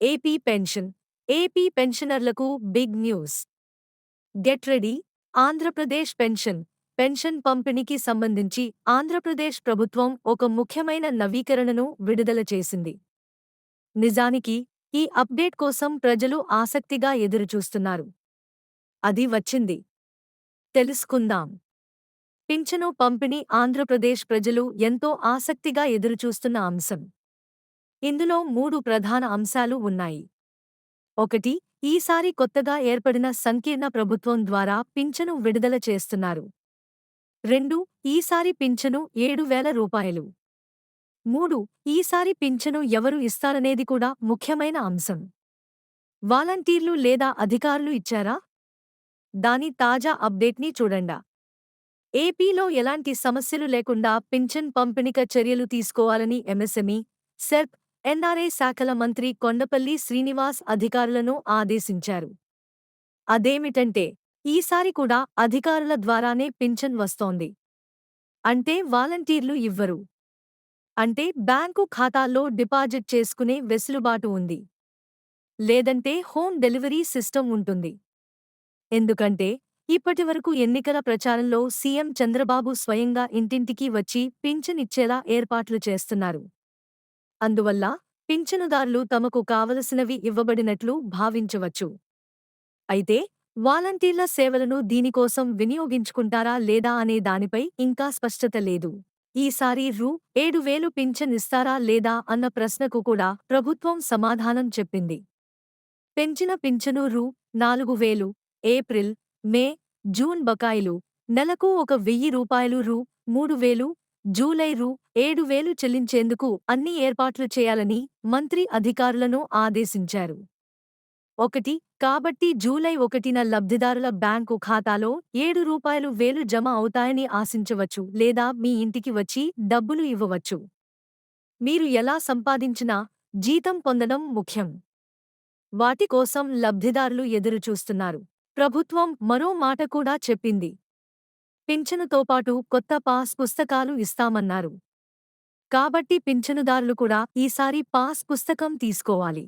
AP pension AP పెన్షనర్లకు big news. Get ready Andhra Pradesh pension pension పంపిణీకి సంబంధించి ఆంధ్రప్రదేశ్ ప్రభుత్వం ఒక ముఖ్యమైన నవీకరణను విడుదల చేసింది. నిజానికి ఈ అప్డేట్ కోసం ప్రజలు ఆసక్తిగా ఎదురుచూస్తున్నారు. అది వచ్చింది. తెలుసుకుందాం. పింఛను పంపిణీ ఆంధ్రప్రదేశ్ ప్రజలు ఎంతో ఆసక్తిగా ఎదురుచూస్తున్న అంశం. ఇందులో మూడు ప్రధాన అంశాలు ఉన్నాయి. ఒకటి ఈసారి కొత్తగా ఏర్పడిన సంకీర్ణ ప్రభుత్వం ద్వారా పింఛను విడుదల చేస్తున్నారు. రెండు ఈసారి పింఛను ఏడు వేల రూపాయలు. మూడు ఈసారి పింఛను ఎవరు ఇస్తారనేది కూడా ముఖ్యమైన అంశం. వాలంటీర్లు లేదా అధికారులు ఇచ్చారా? దాని తాజా అప్డేట్ని చూడండా. ఏపీలో ఎలాంటి సమస్యలు లేకుండా పింఛన్ పంపిణీక చర్యలు తీసుకోవాలని ఎంఎస్ఎంఈ సెర్ప్ ఎన్ఆర్ఏ శాఖల మంత్రి కొండపల్లి శ్రీనివాస్ అధికారులను ఆదేశించారు. అదేమిటంటే ఈసారి కూడా అధికారుల ద్వారానే పింఛన్ వస్తోంది. అంటే వాలంటీర్లు ఇవ్వరు. అంటే బ్యాంకు ఖాతాల్లో డిపాజిట్ చేసుకునే వెసులుబాటు ఉంది. లేదంటే హోమ్ డెలివరీ సిస్టమ్ ఉంటుంది. ఎందుకంటే ఇప్పటివరకు ఎన్నికల ప్రచారంలో సీఎం చంద్రబాబు స్వయంగా ఇంటింటికి వచ్చి పింఛన్ ఇచ్చేలా ఏర్పాట్లు చేస్తున్నారు. అందువల్ల పింఛనుదారులు తమకు కావలసినవి ఇవ్వబడినట్లు భావించవచ్చు. అయితే వాలంటీర్ల సేవలను దీనికోసం వినియోగించుకుంటారా లేదా అనే దానిపై ఇంకా స్పష్టత లేదు. ఈసారి రూ. ఏడు వేలు పింఛన్ ఇస్తారా లేదా అన్న ప్రశ్నకు కూడా ప్రభుత్వం సమాధానం చెప్పింది. పెంచిన పింఛను రూ. నాలుగు వేలు ఏప్రిల్ మే జూన్ బకాయిలు నెలకు ఒక వెయ్యి రూపాయలు రూ. మూడు వేలు జూలై రూ ఏడు వేలు చెల్లించేందుకు అన్ని ఏర్పాట్లు చేయాలని మంత్రి అధికారులను ఆదేశించారు. ఒకటి కాబట్టి జూలై ఒకటిన లబ్ధిదారుల బ్యాంకు ఖాతాలో ఏడు రూపాయలు వేలు జమ అవుతాయని ఆశించవచ్చు లేదా మీ ఇంటికి వచ్చి డబ్బులు ఇవ్వవచ్చు. మీరు ఎలా సంపాదించినా జీతం పొందడం ముఖ్యం. వాటి కోసం లబ్ధిదారులు ఎదురుచూస్తున్నారు. ప్రభుత్వం మరో మాట కూడా చెప్పింది. పింఛనుతో పాటు కొత్త పాస్ పుస్తకాలు ఇస్తామన్నారు. కాబట్టి పింఛనుదారులు కూడా ఈసారి పాస్ పుస్తకం తీసుకోవాలి.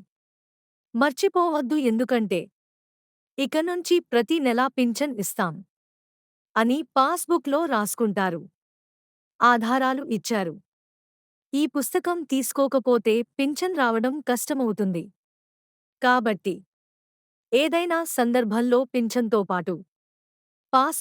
మర్చిపోవద్దు ఎందుకంటే ఇక నుంచి ప్రతి నెలా పింఛన్ ఇస్తాం అని పాస్బుక్లో రాసుకుంటారు. ఆధారాలు ఇచ్చారు. ఈ పుస్తకం తీసుకోకపోతే పింఛన్ రావడం కష్టమవుతుంది. కాబట్టి ఏదైనా సందర్భంలో పింఛన్తో పాటు పాస్